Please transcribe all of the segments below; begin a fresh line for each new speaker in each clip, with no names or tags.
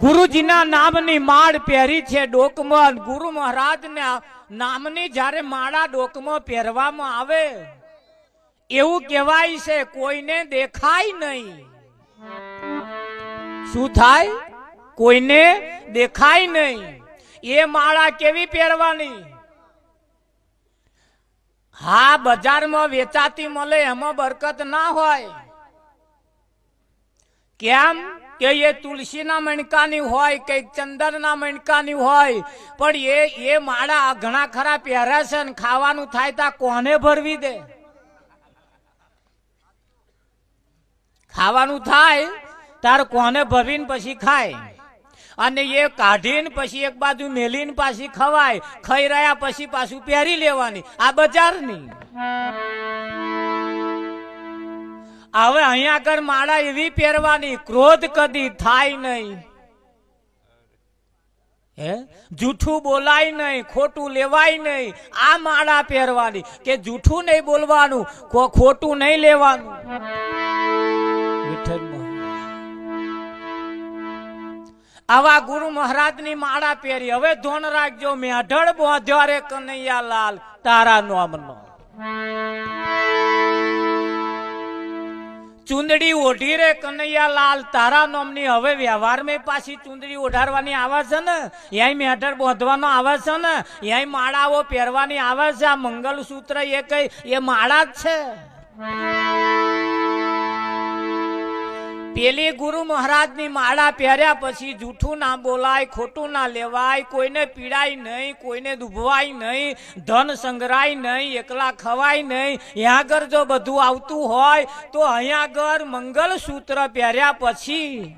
ગુરુજીના નામની માળ પહેરી છે ડોકમાં ગુરુ મહારાજને નામની જ્યારે માળા ડોકમાં પહેરવામાં આવે, એવું કહેવાય છે, કોઈને દેખાય નહીં. શું થાય? કોઈને દેખાય નહીં. એ માળા કેવી પહેરવાની? હા, બજારમાં વેચાતી મળે, એમાં બરકત ના હોય. કેમ? કે એ તુલસીના મણકાની હોય કે ચંદનના મણકાની હોય, પણ એ એ માળા ઘણા ખરા પહેરે છે ને ખાવાનું થાય તા કોને ભરવી દે? ખાવાનું થાય, તાર કોને ભરીને પછી ખાય? અને એ કાઢીને પછી એક બાજુ મેલીને પાછી ખવાય, ખાઈ રહ્યા પછી પાછું પહેરી લેવાની. આ બજારની. હવે અહીંયા આગળ માળા એવી પહેરવાની, ક્રોધ કદી થાય નહીં. હે? જૂઠું બોલાય નહીં, ખોટું લેવાય નહીં. આ માળા પહેરવાની. કે જૂઠું નહીં બોલવાનું ખોટું નહીં લેવાનું. આવા ગુરુ મહારાજની માળા પહેરી. હવે ધોન રાખજો મેઢળ બોધ્યો રે કનૈયા લાલ તારા નામનો. ચુંદડી ઓઢી રે કનૈયા લાલ તારા નામની હવે વ્યવહારમાં પાછી ચુંદડી ઓઢાડવાની આવે છે ને? યાય મેઢર બોધવાનો આવે છે ને? યાય માળાઓ પહેરવાની આવે છે, આ મંગલસૂત્ર એ કઈ, એ માળા જ છે. પેલી ગુરુ મહારાજની માળા પહેર્યા પછી જૂઠું ના બોલાય, ખોટું ના લેવાય, કોઈને પીડાય નહીં, કોઈને દુભવાય નહીં, ધન સંગ્રહાય નહીં, એકલા ખવાય નહીં. અહીંયા આગળ જો બધું આવતું હોય, તો અહીંયા આગળ મંગલસૂત્ર પહેર્યા પછી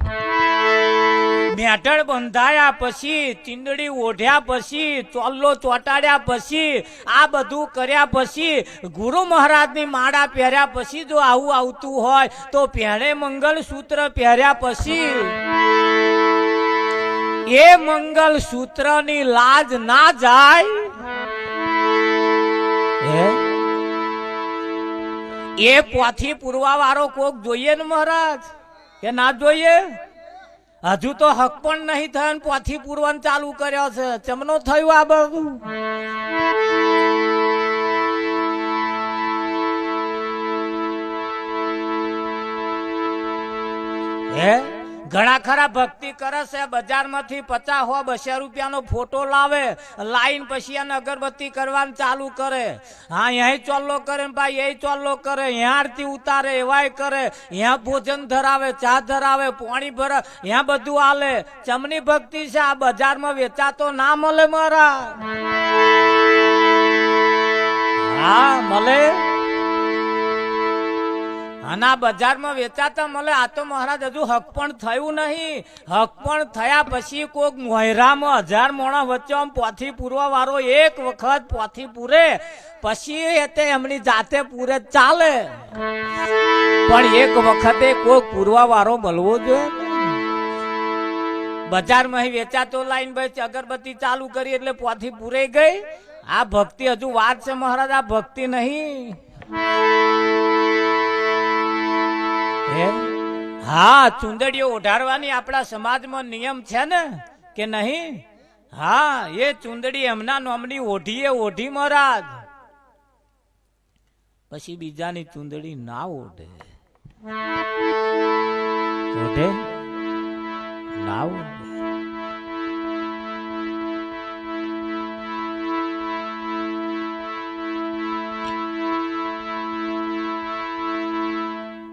મેઢળ બંધાયા પછી, ચીંદડી ઓઢ્યા પછી, ચોલ્લો ચોટાડ્યા પછી, આ બધું કર્યા પછી, ગુરુ મહારાજની માળા પહેર્યા પછી જો આવું આવતું હોય, તો પહેરે મંગલસૂત્ર પહેર્યા પછી. એ મંગલસૂત્રની લાજ ના જાય. એ પોથી પૂરવા વાળો કોક જોઈએ ને મહારાજ? કે ના જોઈએ? હજુ તો હક પણ નહીં થયો ને પોથી પૂરવાનું ચાલુ કર્યો છે. ચમનો થયું આ બધું? હે? ઘણા ખરા ભક્તિ કરે છે, બજારમાંથી પચાસ હો બસો રૂપિયાનો ફોટો લાવે, લાઈન પછી એને અગરબત્તી કરવાનું ચાલુ કરે. હા અહીં ચોલ્લો કરે ને ભાઈ એ ચોલ્લો કરે અહીંયા આરતી ઉતારે, એવાય કરે. અહીંયા ભોજન ધરાવે, ચા ધરાવે, પાણી ભરે અહીંયા બધું હાલે ચમની ભક્તિ છે, આ બજારમાં વેચાતો ના મળે મારા. હા, મળે? અને આ બજારમાં વેચાતા મળે, આ તો મહારાજ હજુ હક પણ થયું નહીં. હક પણ થયા પછી કોક મોયરામાં હજાર મોણા વચ્ચે આમ પોથી પૂરવા વાળો એક વખત પોથી પૂરે, પછી એ તે એમની જાતે પૂરે ચાલે. પણ એક વખતે કોક પૂરવા વાળો મળવો જોઈએ બજારમાં વેચાતો લાઈન ભાઈ અગરબત્તી ચાલુ કરી એટલે પોથી પૂરે ગઈ. આ ભક્તિ હજુ વાત છે મહારાજ, આ ભક્તિ નહીં. હે? હા ચુંદડીઓ ઓઢાડવાની આપણા સમાજમાં નિયમ છે ને કે નહીં? હા એ ચુંદડી એમના નોમની ઓઢીએ ઓઢી મહારાજ પછી બીજાની ચુંદડી ના ઓઢે. ઓઢે? ના ઓઢે.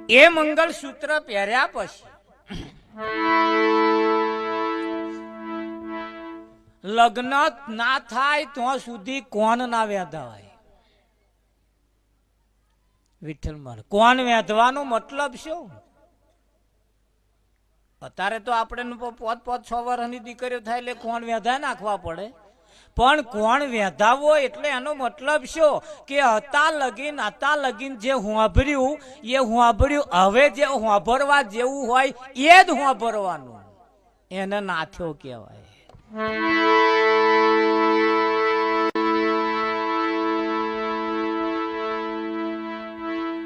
એ મંગલસૂત્ર પહેર્યા પછી લગ્ન ના થાય ત્યાં સુધી કોણ ના વેધાવાય? વિઠ્ઠલ માર, કોણ વેધવાનો મતલબ શું? અત્યારે તો આપણે પોત પોત છ વર્ષની દીકરીઓ થાય એટલે કોણ વેધા નાખવા પડે? પણ કોણ વેધાવો એટલે એનો મતલબ શું? કે હતા લગીન હતા લગીન જે હોંભર્યું એ હોંભર્યું હવે જે હોંભરવા જેવું હોય, એ જ હોંભરવાનું એને નાથ્યો કહેવાય.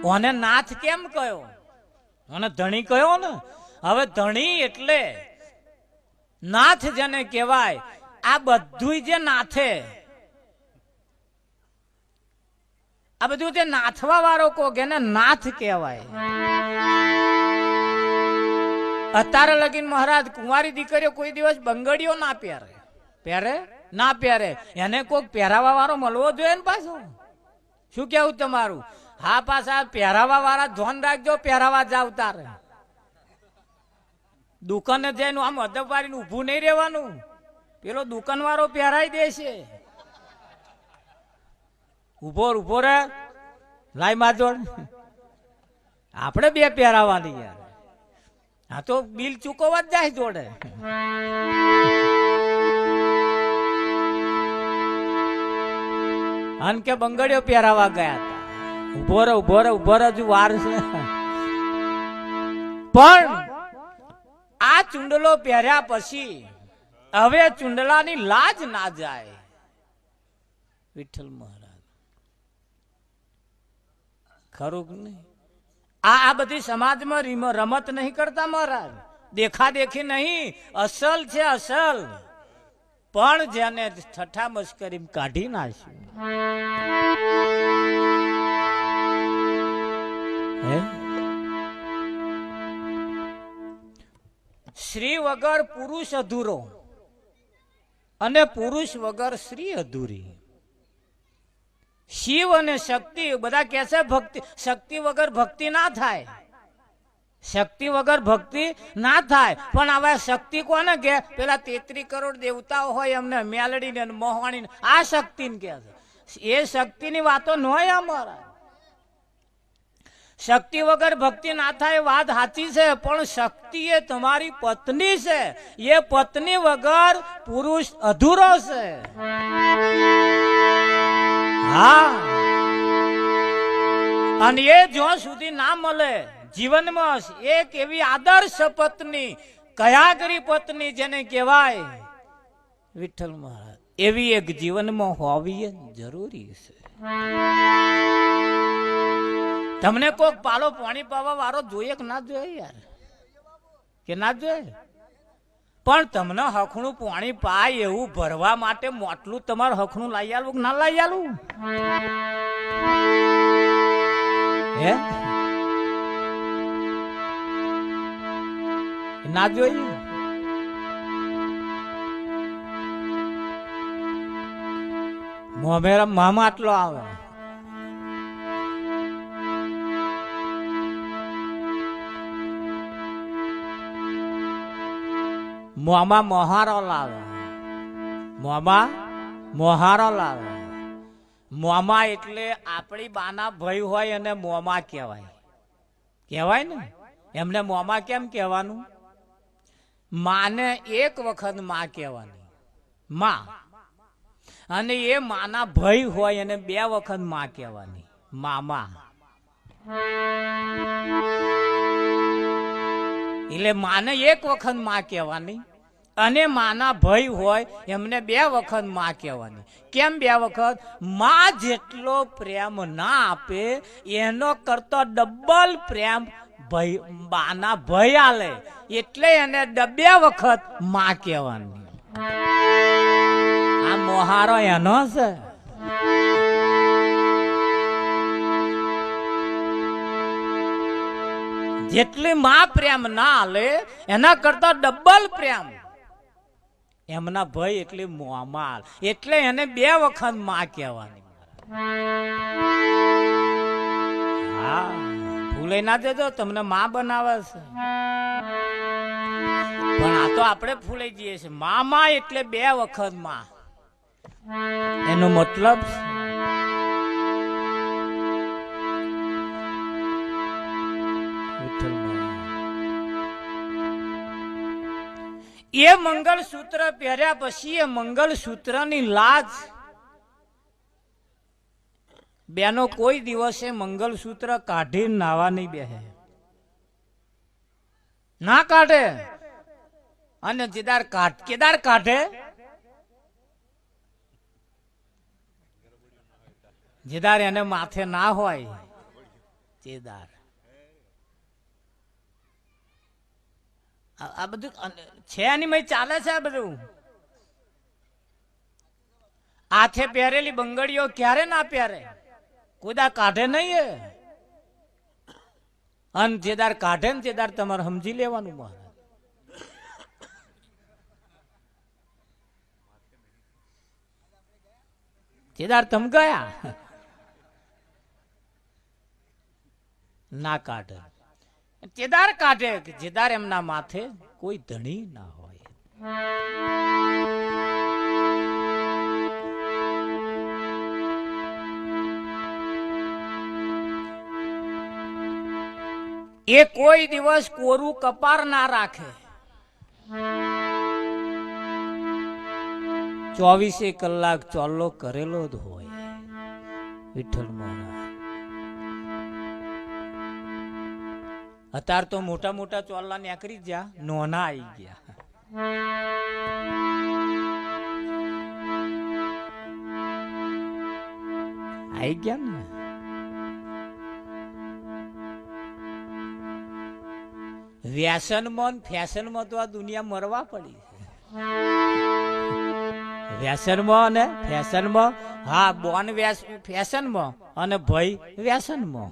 ઓને નાથ કેમ કયો? ઓને ધણી કયો ને? હવે ધણી એટલે નાથ જેને કહેવાય આ બધું જે નાથે, આ બધું જે નાથવા વાળો કોક એને નાથ કહેવાય. અત્યારે લગીન મહારાજ કુંવારી દીકરીઓ કોઈ દિવસ બંગડીઓ ના પહેરે. પહેરે? ના પહેરે. એને કોક પહેરાવા વાળો મળવો જોઈએ ને પાછો? શું કેવું તમારું? હા પાછા પહેરાવા વાળા ધ્યાન રાખજો, પહેરાવા જાવ તારે. દુકાને જઈને આમ અદબ વાળીને ઊભું નહીં રહેવાનું. પેલો દુકાન વાળો દે દેશે ઊભો ઊભો રે. લાઈ માજોડ. આપણે બે પહેરાવાની યાર. હા તો બિલ ચૂકવવા જ જાય જોડે. અન કે બંગડીઓ પહેરાવા ગયા હતા. ઊભો રે ઊભો રે ઊભો રે, હજુ વાર છે. પણ આ ચુંડલો પહેર્યા પછી હવે ચુંડલાની લાજ ના જાય. વિઠ્ઠલ મહારાજ. ખરું નહીં? આ આ બધી સમાજમાં રમત નહીં કરતા મહારાજ. દેખા દેખી નહીં. અસલ છે અસલ. પણ જેને ઠઠા મશ્કરી કાઢી નાખ્યું. હે? સ્ત્રી વગર પુરુષ અધૂરો. અને પુરુષ વગર સ્ત્રી અધૂરી. શિવ અને શક્તિ બધા કહે છે ભક્તિ, શક્તિ વગર ભક્તિ ના થાય. શક્તિ વગર ભક્તિ ના થાય. પણ હવે શક્તિ કોને કે પેલા તેત્રી કરોડ દેવતાઓ હોય એમને મેલડી ને મોહવાણી આ શક્તિ કે છે. એ શક્તિની વાતો ન હોય અમારા. શક્તિ વગર ભક્તિ ના થાય, વાત સાચી છે, પણ શક્તિ એ તમારી પત્ની છે. એ પત્ની વગર પુરુષ અધૂરો છે. હા. અને એ જ્યાં સુધી ના મળે, જીવનમાં એક એવી આદર્શ પત્ની કયા કરી પત્ની જેને કહેવાય, વિઠ્ઠલ મહારાજ. એવી એક જીવનમાં હોવી જરૂરી છે. તમને કોક પાલો પાણી પાવા વાળો જોઈએ કે ના જોઈએ યાર? કે ના જોઈએ? પણ તમને હખણું પાણી પાય એવું ભરવા માટે મોટલું તમારે હખણું લાવી આલવું કે ના લાવી આલવું? હે? ના જોઈએ? મોમેરા મામા આટલો આવે. મોમાં મોહારો લાવે. મોમાં મોહારો લાવે. મોમાં એટલે આપણી બાના ભય હોય અને મોમાં કહેવાય. કહેવાય ને? એમને મોમાં કેમ કહેવાનું? માને એક વખતમાં કહેવાની. માં. અને એ માના ભય હોય અને બે વખતમાં કહેવાની. મામા. એટલે માને એક વખતમાં કહેવાની. અને માના ભય હોય, એમને બે વખતમાં કહેવાની. કેમ બે વખત? માં જેટલો પ્રેમ ના આપે, એનો કરતો ડબલ પ્રેમ ભય, બાના ભય આલે. એટલે એને બે વખતમાં કહેવાની. આ મોહારો એનો છે. જેટલી માં પ્રેમ ના આલે, એના કરતા ડબલ પ્રેમ. એમના ભય એટલે મોમાલ. એટલે એને બે વખતમાં કહેવાની. હા, ભૂલે ના દેજો તમને માં બનાવે છે. પણ આ તો આપણે ફૂલાઈ જઈએ છીએ. મામા એટલે બે વખતમાં. એનો મતલબ એ મંગળસૂત્ર પહેર્યા પછી એ મંગળસૂત્રની લાજ. બેનો કોઈ દિવસે મંગળસૂત્ર કાઢી નાવા નહીં બેહે. ના કાઢે. અને જેદાર કાઢ, કેદાર કાઢે? જેદાર એને માથે ના હોય જેદાર આ બધું છે એની ચાલે છે આ બધું? હાથે પહેરેલી બંગડીઓ ક્યારે ના પહેરે? કોદા કાઢે નહીં અન જેદાર કાઢે ને જેદાર તમારે સમજી લેવાનું મારે જેદાર તમ ગયા? ના કાઢે. જેદાર કાઢે જેદાર એમના માથે કોઈ ધણી ના હોય. એ કોઈ દિવસ કોરું કપાર ના રાખે. ચોવીસે કલાક ચોલ્લો કરેલો જ હોય. વિઠ્ઠલ મહારાજ. અત્યારે તો મોટા મોટા ચોલ્લા નીકળી ગયા નોના આવી ગયા. આવી ગયા ને? વ્યસનમાં ફેશનમાં તો આ દુનિયા મરવા પડી વ્યસનમાં અને ફેશનમાં, હા, બોન વ્યસ ફેશનમાં અને ભય વ્યસનમાં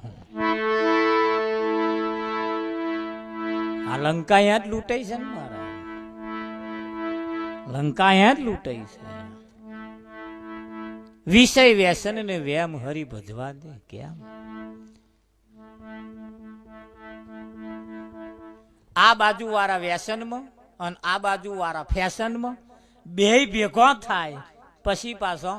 આ લંકા અહીંયા જ લૂંટાઈ છે ને મારા. લંકા અહીંયા જ લૂંટાઈ છે. વિષય વ્યસન ને વ્યામ હરી ભજવા દે, કેમ? આ બાજુ વાળા વ્યસનમાં અને આ બાજુ વાળા ફેશનમાં બે ભેગો થાય, પછી પાછો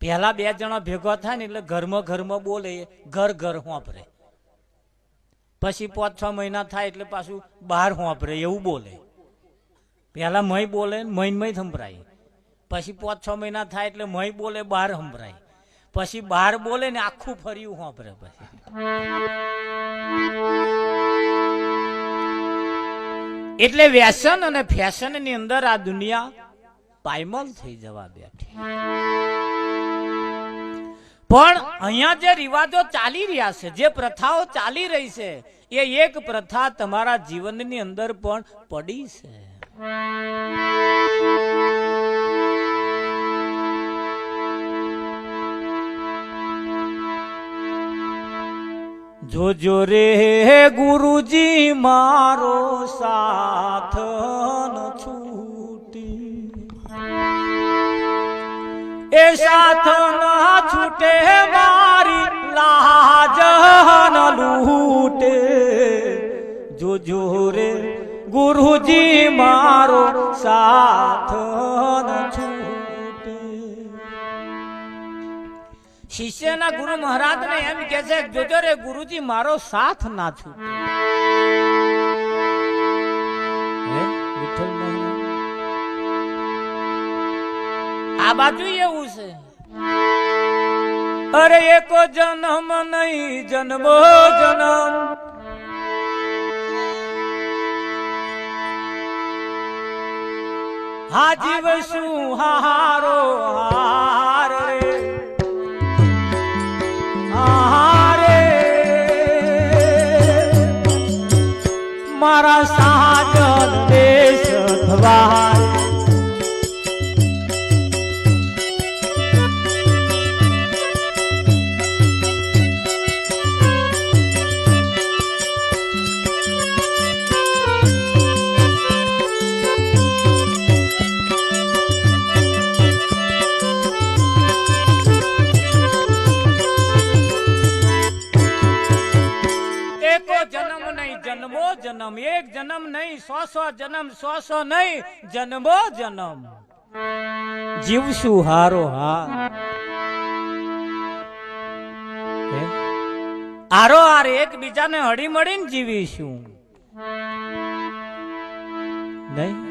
પહેલા બે જણા ભેગો થાય ને એટલે ઘરમાં ઘરમાં બોલે, ઘર ઘર હોંપરે પછી પાંચ છ મહિના થાય એટલે પાછું બહાર હોંપરે એવું બોલે. પેલા મય બોલે મય મય સંભળાય. પછી પાંચ છ મહિના થાય એટલે મય બોલે, બહાર સંભળાય. પછી બહાર બોલે ને આખું ફર્યું હોંપરે પછી. એટલે વ્યસન અને ફેશનની અંદર આ દુનિયા પાયમલ થઈ જવા બેઠી. પણ અહીંયા જે રિવાજો ચાલી રહ્યા છે, જે પ્રથાઓ ચાલી રહી છે, એ એક પ્રથા તમારા જીવનની અંદર પણ પડી છે. જોજો રે ગુરુજી, મારો સાથ છૂટી. એ સાથ છૂટે મારી લાજ ન લૂટે જોજો રે ગુરુજી મારો સાથ છૂટે શિષ્યના ગુરુ મહારાજ ને એમ કે છે જોજો રે ગુરુજી, મારો સાથ ના છૂટે. આ બાજુ એવું છે. અરે એકો જન્મ નહીં, જન્મો જન્મ. હા જીવ શું હારો હાર રે. હારે મારા સાજન દેશ ધવાય જન્મો જન્મ, એક જન્મ નહીં, સો સો જન્મ, સો સો નહીં, જન્મો જન્મ. જીવશું હારો હા? આરો હાર એકબીજાને હળી મળીને જીવીશું. નહીં?